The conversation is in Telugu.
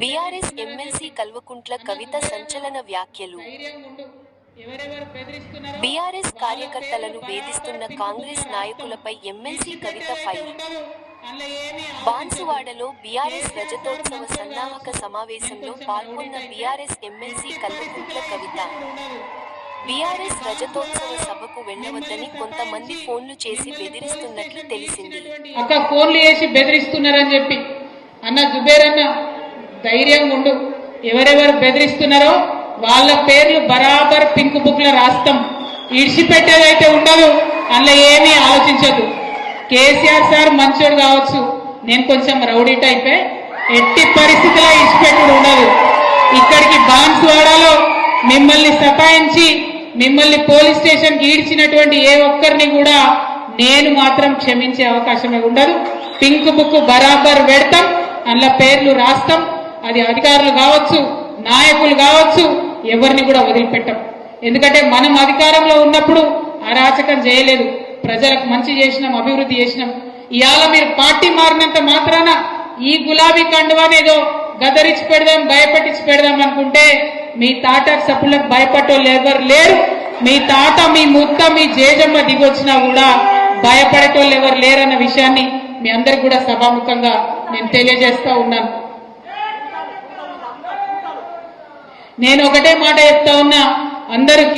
బీఆర్ఎస్ ఎమ్మెల్సీ కల్వకుంట్ల కవిత సంచలన వ్యాఖ్యలు. బీఆర్ఎస్ కార్యకర్తలను వేధిస్తున్న కాంగ్రెస్ నాయకులపై ఎమ్మెల్సీ కవిత ఫైర్. ఏమీ బాన్సువాడలో బీఆర్ఎస్ రజతోత్సవ సన్నాహక సమావేశంలో పాల్గొన్న BRS MLC Kalvakuntla Kavitha. BRS రజతోత్సవ సభకు వెళ్ళవద్దని కొంతమంది ఫోన్లు చేసి బెదిరిస్తున్నట్లు తెలిసింది. ఫోన్లు చేసి బెదిరిస్తున్నారని చెప్పి అన్న జుబేర్ అన్న ధైర్యంగా ఉండు. ఎవరెవరు బెదిరిస్తున్నారో వాళ్ళ పేర్లు బరాబర్ పింక్ బుక్లో రాస్తాం. ఇడిచిపెట్టేదైతే ఉండదు అందులో ఏమీ ఆలోచించదు కేసీఆర్ సార్ మంచోడు కావచ్చు. నేను కొంచెం రౌడీ టైపే. ఎట్టి పరిస్థితిలో ఇడిచిపెట్టుడు ఉండదు. ఇక్కడికి బాన్స్వాడలో మిమ్మల్ని సతాయించి మిమ్మల్ని పోలీస్ స్టేషన్కి ఈడ్చినటువంటి ఏ ఒక్కరిని కూడా నేను మాత్రం క్షమించే అవకాశమే ఉండదు. పింక్ బుక్ బరాబర్ పెడతాం. అందులో పేర్లు రాస్తాం. అది అధికారులు కావచ్చు నాయకులు కావచ్చు ఎవరిని కూడా వదిలిపెట్టం. ఎందుకంటే మనం అధికారంలో ఉన్నప్పుడు అరాచకం చేయలేదు. ప్రజలకు మంచి చేసినాం అభివృద్ధి చేసినాం. ఇవాళ మీరు పార్టీ మారినంత మాత్రాన ఈ గులాబీ కండువానేదో గదరించి పెడదాం భయపెట్టించి పెడదాం అనుకుంటే మీ తాట సభ్యులకు భయపడేవాళ్ళు ఎవరు లేరు. మీ తాత మీ ముత్త మీ జేజమ్మ దిగొచ్చినా కూడా భయపడేటోళ్ళు ఎవరు లేరన్న విషయాన్ని మీ అందరికి కూడా సభాముఖంగా నేను తెలియజేస్తా ఉన్నాను. నేను ఒకటే మాట చెప్తా ఉన్నా అందరూ